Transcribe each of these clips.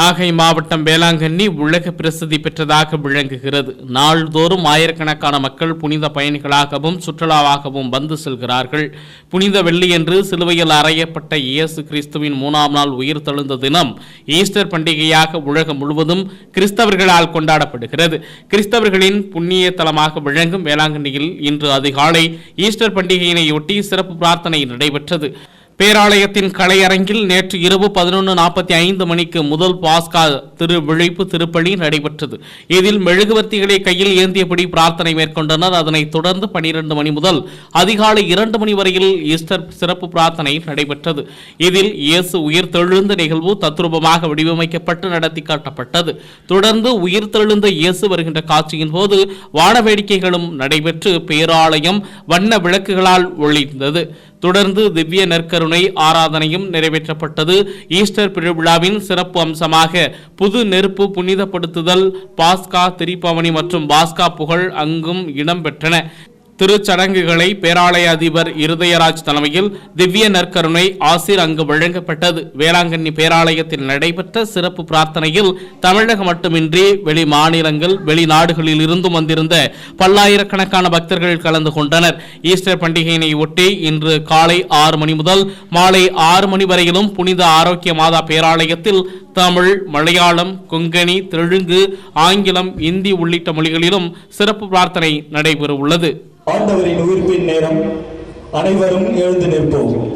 நாகை மாவட்டம் வேளாங்கண்ணி உலக பிரசித்தி பெற்றதாக விளங்குகிறது. நாள்தோறும் ஆயிரக்கணக்கான மக்கள் புனித பயணிகளாகவும் சுற்றுலாவாகவும் வந்து செல்கிறார்கள். புனித வெள்ளியன்று சிலுவையில் அறையப்பட்ட இயேசு கிறிஸ்துவின் மூணாம் நாள் உயிர் தெழுந்த தினம் ஈஸ்டர் பண்டிகையாக உலகம் முழுவதும் கிறிஸ்தவர்களால் கொண்டாடப்படுகிறது. கிறிஸ்தவர்களின் புண்ணிய தலமாக விளங்கும் வேளாங்கண்ணியில் இன்று அதிகாலை ஈஸ்டர் பண்டிகையினையொட்டி சிறப்பு பிரார்த்தனை நடைபெற்றது. பேராலயத்தின் கலையரங்கில் நேற்று இரவு பதினொன்று நாற்பத்தி ஐந்து மணிக்கு முதல் பாஸ்கா திரு விழிப்பு திருப்பணி நடைபெற்றது. இதில் மெழுகுவர்த்திகளை கையில் ஏந்தியபடி பிரார்த்தனை மேற்கொண்டனர். அதனைத் தொடர்ந்து பனிரெண்டு மணி முதல் அதிகாலை இரண்டு மணி வரையில் ஈஸ்டர் சிறப்பு பிரார்த்தனை நடைபெற்றது. இதில் இயேசு உயிர் தெழுந்த நிகழ்வு தத்ரூபமாக வடிவமைக்கப்பட்டு நடத்தி காட்டப்பட்டது. தொடர்ந்து உயிர் தெழுந்த இயேசு வருகின்ற காட்சியின் போது வான வேடிக்கைகளும் நடைபெற்று பேராலயம் வண்ண விளக்குகளால் ஒளிர்ந்தது. தொடர்ந்து திவ்ய நற்கருணை ஆராதனையும் நிறைவேற்றப்பட்டது. ஈஸ்டர் பெருவிழாவின் சிறப்பு அம்சமாக புது நெருப்பு புனிதப்படுத்துதல் பாஸ்கா திரிபவனி மற்றும் பாஸ்கா புகழ் அங்கும் இடம்பெற்றன திருச்சடங்குகளை பேராலய அதிபர் இருதயராஜ் தலைமையில் திவ்ய நற்கருணை ஆசிர் அங்கு வழங்கப்பட்டது. வேளாங்கண்ணி பேராலயத்தில் நடைபெற்ற சிறப்பு பிரார்த்தனையில் தமிழகம் மட்டுமின்றி வெளி மாநிலங்கள் வெளிநாடுகளில் இருந்தும் வந்திருந்த பல்லாயிரக்கணக்கான பக்தர்கள் கலந்து கொண்டனர். ஈஸ்டர் பண்டிகையினை ஒட்டி இன்று காலை ஆறு மணி முதல் மாலை ஆறு மணி வரையிலும் புனித ஆரோக்கிய மாதா பேராலயத்தில் தமிழ் மலையாளம் கொங்கணி தெலுங்கு ஆங்கிலம் இந்தி உள்ளிட்ட மொழிகளிலும் சிறப்பு பிரார்த்தனை நடைபெறவுள்ளது. ஆண்டவரின் உயிர்ப்பின் நேரம் அனைவரும் எழுந்து நிற்போம்.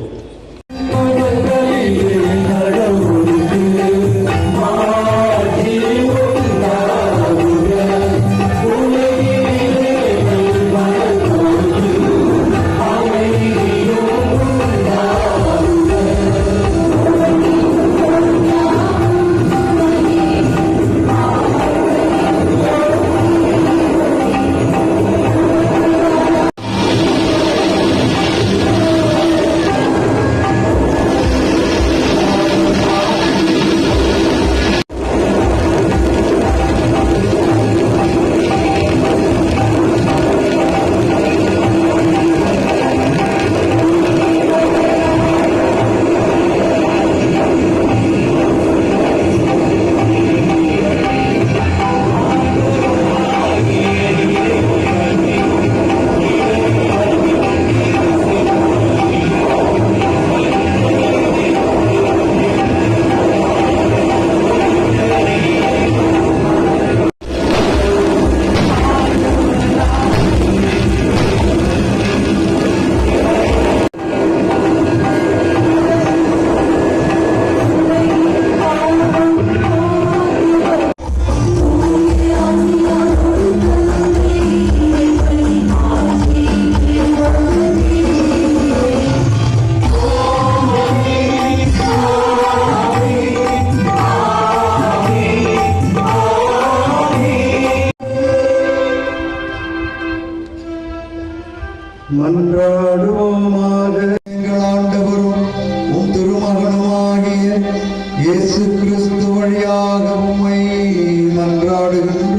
மன்றாடுவோமாக எங்கள் ஆண்டவரும் உம் திருமகனுமாகிய இயேசு கிறிஸ்து வழியாக உம்மை மன்றாடுகின்ற